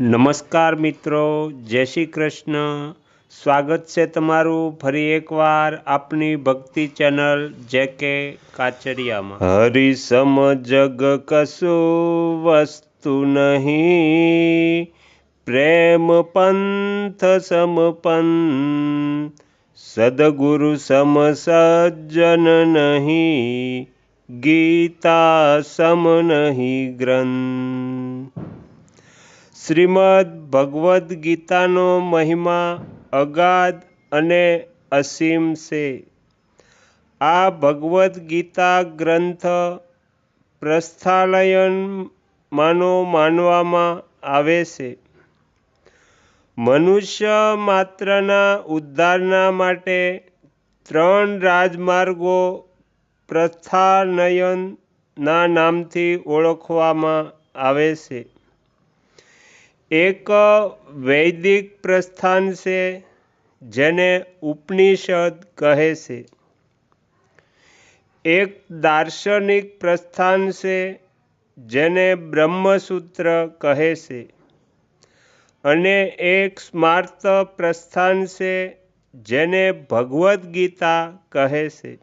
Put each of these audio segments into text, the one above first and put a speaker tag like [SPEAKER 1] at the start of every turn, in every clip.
[SPEAKER 1] નમસ્કાર મિત્રો, જય શ્રી કૃષ્ણ. સ્વાગત છે તમારું ફરી એકવાર આપની ભક્તિ ચેનલ જે કે કાચરિયામાં હરિસમ જગ કશું વસ્તુ નહીં. પ્રેમ પંથ સમપન સદગુરુ સમ સજ્જન નહીં. ગીતા સમ નહીં ગ્રંથ. શ્રીમદ ભગવદ્ ગીતાનો મહિમા અગાધ અને અસીમ છે. આ ભગવદ્ ગીતા ગ્રંથ પ્રસ્થાલયનમાંનો માનવામાં આવે છે. મનુષ્ય માત્રના ઉદ્ધારના માટે ત્રણ રાજમાર્ગો પ્રસ્થાનયનના નામથી ઓળખવામાં આવે છે. એક વૈદિક પ્રસ્થાન છે, જેને ઉપનિષદ કહે છે. એક દાર્શનિક પ્રસ્થાન છે, જેને બ્રહ્મસૂત્ર કહે છે. અને એક સ્માર્ત પ્રસ્થાન છે, જેને ભગવદ્ ગીતા કહે છે.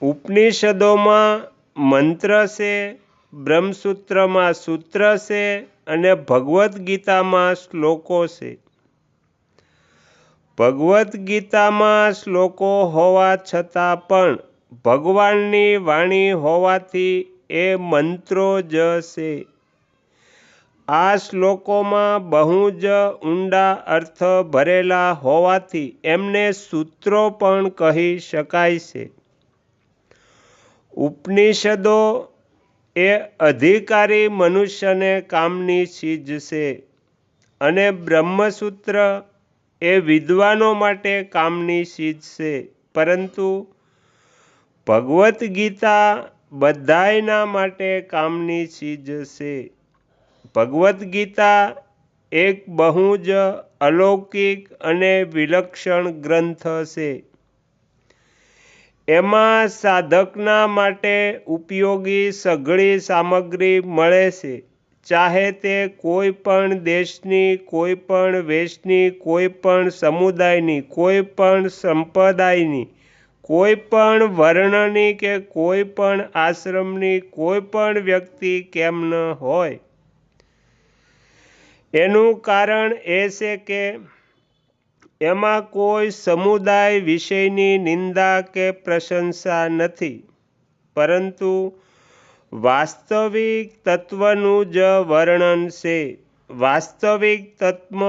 [SPEAKER 1] ઉપનિષદોમાં મંત્ર છે બ્રહ્મસૂત્રમાં સૂત્ર છે અને ભગવદ્ ગીતામાં શ્લોકો છે. ભગવદ્ ગીતામાં શ્લોકો હોવા છતાં પણ ભગવાનની વાણી હોવાથી એ મંત્રો જ છે. આ શ્લોકોમાં બહુ જ ઊંડા અર્થ ભરેલા હોવાથી એમને સૂત્રો પણ કહી શકાય છે. ઉપનિષદો એ અધિકારી મનુષ્યને કામની ચીજ છે અને બ્રહ્મસૂત્ર એ વિદ્વાનો માટે કામની ચીજ છે. પરંતુ ભગવદ્ ગીતા બધાયના માટે કામની ચીજ છે. ભગવદ્ ગીતા એક બહુ જ અલૌકિક અને વિલક્ષણ ગ્રંથ છે. એમાં સાધકના માટે ઉપયોગી સઘળી સામગ્રી મળે છે. ચાહે તે કોઈ પણ દેશની, કોઈ પણ વેશની, કોઈ પણ સમુદાયની, કોઈ પણ સંપ્રદાયની, કોઈ પણ વર્ણની કે કોઈ પણ આશ્રમની, કોઈ પણ વ્યક્તિ કેમ ન હોય. એનું કારણ એ છે કે એમાં કોઈ સમુદાય વિષયની નિંદા કે પ્રશંસા નથી. પરંતુ વાસ્તવિક તત્વનું જ વર્ણન છે. વાસ્તવિક તત્વ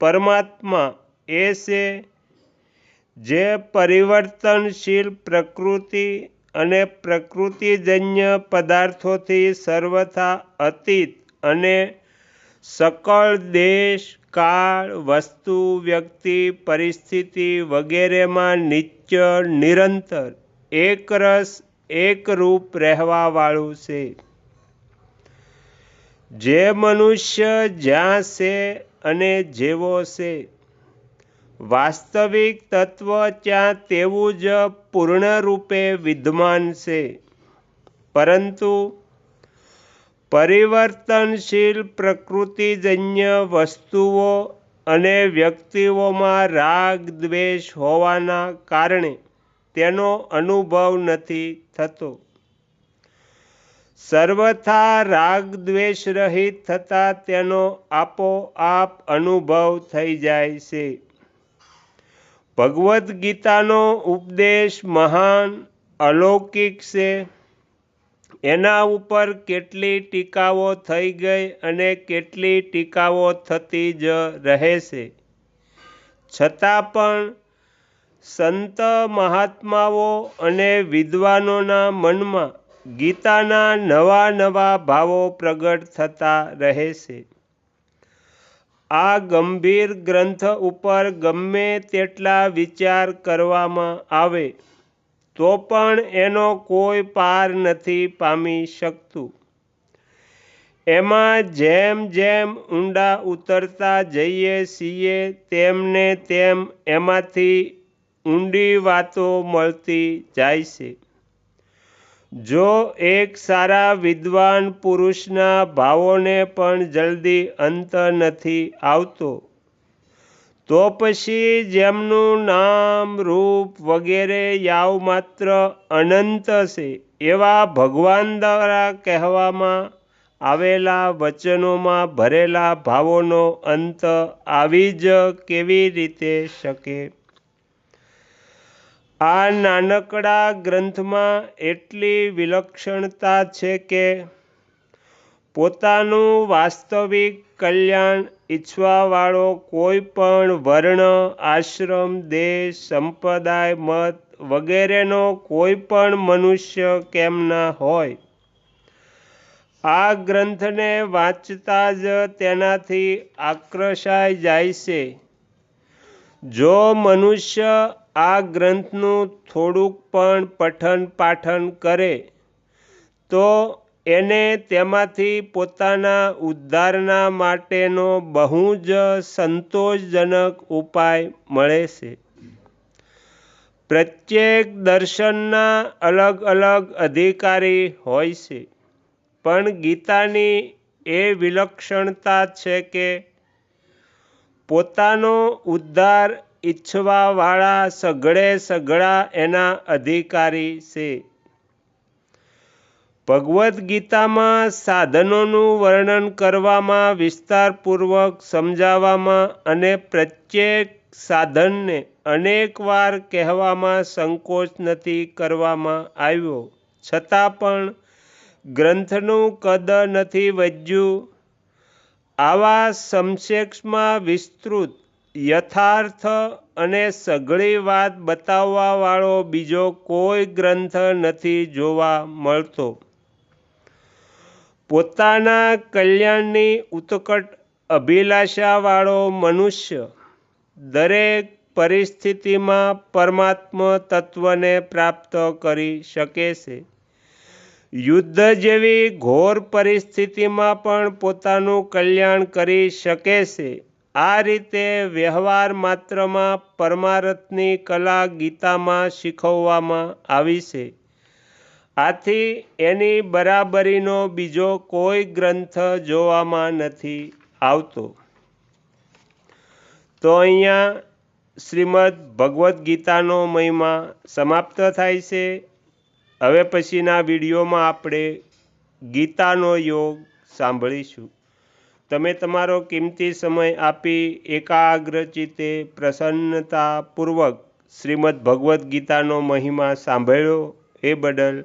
[SPEAKER 1] પરમાત્મા એ છે જે પરિવર્તનશીલ પ્રકૃતિ અને પ્રકૃતિજન્ય પદાર્થોથી સર્વથા અતીત અને સકળ દેશ કાળ, વસ્તુ, વ્યક્તિ, પરિસ્થિતિ વગેરેમાં નિચળ નિરંતર એકરસ એકરૂપ રહેવાવાળું છે. જે મનુષ્ય જ્યાં છે અને જેવો છે. વાસ્તવિક તત્વ ત્યાં તેવું જ પૂર્ણરૂપે વિદ્યમાન છે. પરંતુ પરિવર્તનશીલ પ્રકૃતિજન્ય વસ્તુઓ અને વ્યક્તિઓમાં રાગ દ્વેષ હોવાના કારણે તેનો અનુભવ નથી થતો. સર્વથા રાગ દ્વેષ રહિત થતાં તેનો આપોઆપ અનુભવ થઈ જાય છે. ભગવદ્ ગીતાનો ઉપદેશ મહાન, અલૌકિક છે. એના ઉપર કેટલી ટીકાઓ થઈ ગઈ અને કેટલી ટીકાઓ થતી જ રહેશે? છતાં પણ સંત મહાત્માઓ અને વિદ્વાનોના મનમાં ગીતાના નવા નવા ભાવો પ્રગટ થતા રહેશે. આ ગંભીર ગ્રંથ ઉપર ગમે તેટલા વિચાર કરવામાં આવે તો પણ એનો કોઈ પાર નથી પામી શકતું. એમાં જેમ જેમ ઊંડા ઉતરતા જઈએ છીએ, તેમને તેમ એમાંથી ઊંડી વાતો મળતી જાય છે. જો એક સારા વિદ્વાન પુરુષના ભાવોને પણ જલ્દી અંત નથી આવતો તો પછી જેમનું નામ, રૂપ વગેરે યાવ માત્ર અનંત છે, એવા ભગવાન દ્વારા કહેવામાં આવેલા વચનોમાં ભરેલા ભાવોનો અંત આવી જ કેવી રીતે શકે? આ નાનકડા ગ્રંથમાં એટલી વિલક્ષણતા છે કે પોતાનું વાસ્તવિક કલ્યાણ ઈચ્છવાવાળો કોઈ પણ વર્ણ, આશ્રમ દેશ સંપ્રદાય, મત વગેરેનો કોઈ પણ મનુષ્ય કેમ ના હોય. આ ગ્રંથને વાંચતા જ તેનાથી આકર્ષાઈ જાય છે. જો મનુષ્ય આ ગ્રંથનું થોડુંક પણ પઠન પાઠન કરે, તો એને તેમાંથી પોતાના ઉદ્ધારના માટેનો બહુ જ સંતોષજનક ઉપાય મળે છે. પ્રત્યેક દર્શનના અલગ અલગ અધિકારી હોય છે, પણ ગીતાની એ વિલક્ષણતા છે કે પોતાનો ઉદ્ધાર ઈચ્છવાવાળા સઘળે સઘળા એના અધિકારી છે. ભગવદ્ ગીતામાં સાધનોનું વર્ણન કરવામાં વિસ્તારપૂર્વક સમજાવવામાં અને પ્રત્યેક સાધનને અનેકવાર કહેવામાં સંકોચ નથી કરવામાં આવ્યો. છતાં પણ ગ્રંથનું કદ નથી વધ્યું. આવા સમસેક્ષમાં વિસ્તૃત, યથાર્થ અને સઘળી વાત બતાવવાવાળો બીજો કોઈ ગ્રંથ નથી જોવા મળતો. પોતાના કલ્યાણની ઉત્કટ અભિલાષાવાળો મનુષ્ય દરેક પરિસ્થિતિમાં પરમાત્મ તત્વને પ્રાપ્ત કરી શકે છે. યુદ્ધ જેવી ઘોર પરિસ્થિતિમાં પણ પોતાનું કલ્યાણ કરી શકે છે. આ રીતે વ્યવહાર માત્રમાં પરમારથની કલા ગીતામાં શીખવવામાં આવી છે. આથી એની બરાબરીનો બીજો કોઈ ગ્રંથ જોવામાં નથી આવતો. તો અહીંયા શ્રીમદ ભગવદ્ ગીતાનો મહિમા સમાપ્ત થાય છે. હવે પછીના વિડીયોમાં આપણે ગીતાનો યોગ સાંભળીશું. તમે તમારો કિંમતી સમય આપી એકાગ્રચિતે પ્રસન્નતાપૂર્વક શ્રીમદ ભગવદ્ ગીતાનો મહિમા સાંભળ્યો એ બદલ